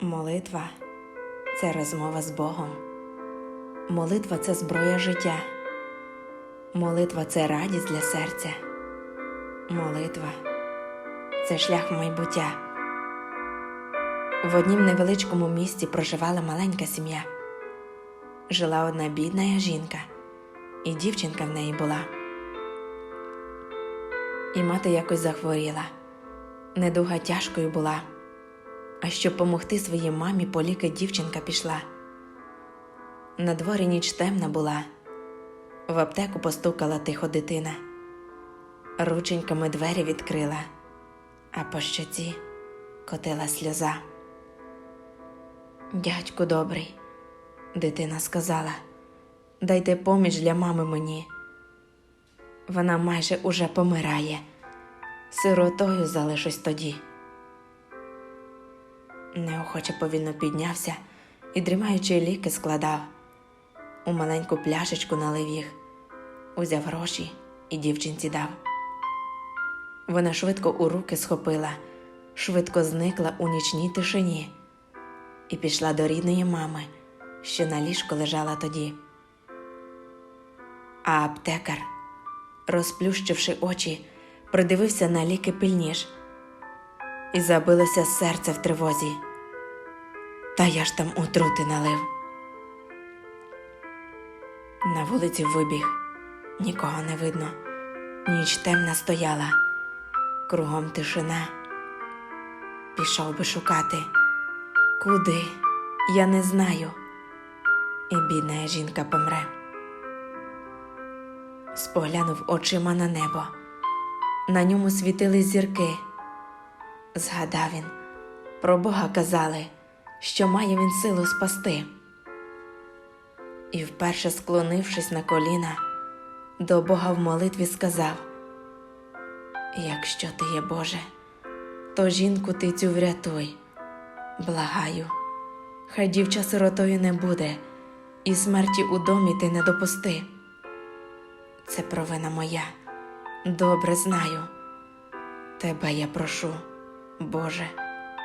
Молитва це розмова з Богом. Молитва це зброя життя. Молитва це радість для серця. Молитва це шлях майбуття. В однім невеличкому місті проживала маленька сім'я. Жила одна бідна жінка, і дівчинка в неї була. І мати якось захворіла. Недуга тяжкою була. А щоб помогти своїй мамі, по ліки дівчинка пішла. На дворі ніч темна була, в аптеку постукала тихо дитина, рученьками двері відкрила, а по щоці котила сльоза. Дядьку добрий, дитина сказала, дайте поміч для мами мені. Вона майже уже помирає, сиротою залишусь тоді неохоче повільно піднявся і, дрімаючи ліки, складав. У маленьку пляшечку налив їх, узяв гроші і дівчинці дав. Вона швидко у руки схопила, швидко зникла у нічній тишині і пішла до рідної мами, що на ліжку лежала тоді. А аптекар, розплющивши очі, придивився на ліки пильніш і забилося серце в тривозі. Та я ж там отрути налив. На вулиці вибіг, нікого не видно, ніч темна стояла, кругом тишина. Пішов би шукати, куди, я не знаю, і бідна жінка помре. Споглянув очима на небо, на ньому світили зірки. Згадав він, про Бога казали, що має він силу спасти. І вперше склонившись на коліна, до Бога в молитві сказав: Якщо ти є Боже, то жінку ти цю врятуй, благаю, хай дівча сиротою не буде, і смерті у домі ти не допусти. Це провина моя, добре знаю. Тебе я прошу. Боже,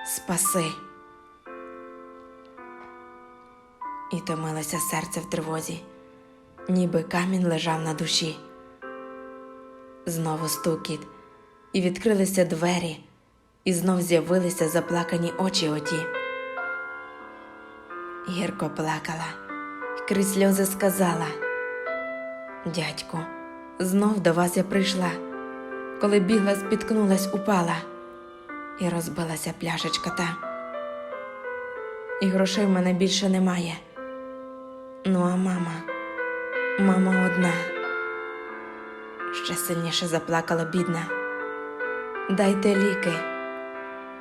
спаси. І томилося серце в тривозі, ніби камінь лежав на душі. Знову стукіт, і відкрилися двері, і знов з'явилися заплакані очі оті. Гірко плакала, і крізь сльози сказала: Дядьку, знов до вас я прийшла, коли бігла, спіткнулась, упала і розбилася пляшечка та. І грошей в мене більше немає. Ну, а мама, мама одна. Ще сильніше заплакала бідна. Дайте ліки,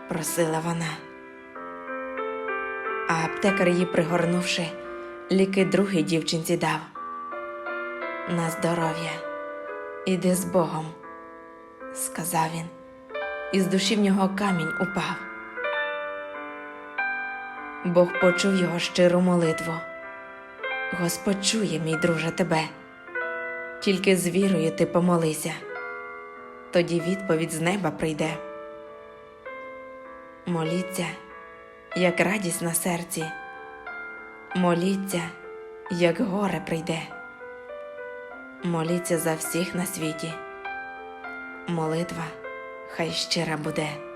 просила вона. А аптекар її пригорнувши, ліки другій дівчинці дав. На здоров'я, іди з Богом, сказав він і з душі в нього камінь упав. Бог почув його щиру молитву. Господь чує, мій друже, тебе, тільки з вірою ти помолися, тоді відповідь з неба прийде. Моліться, як радість на серці, моліться, як горе прийде. Моліться за всіх на світі. Молитва хай щира буде.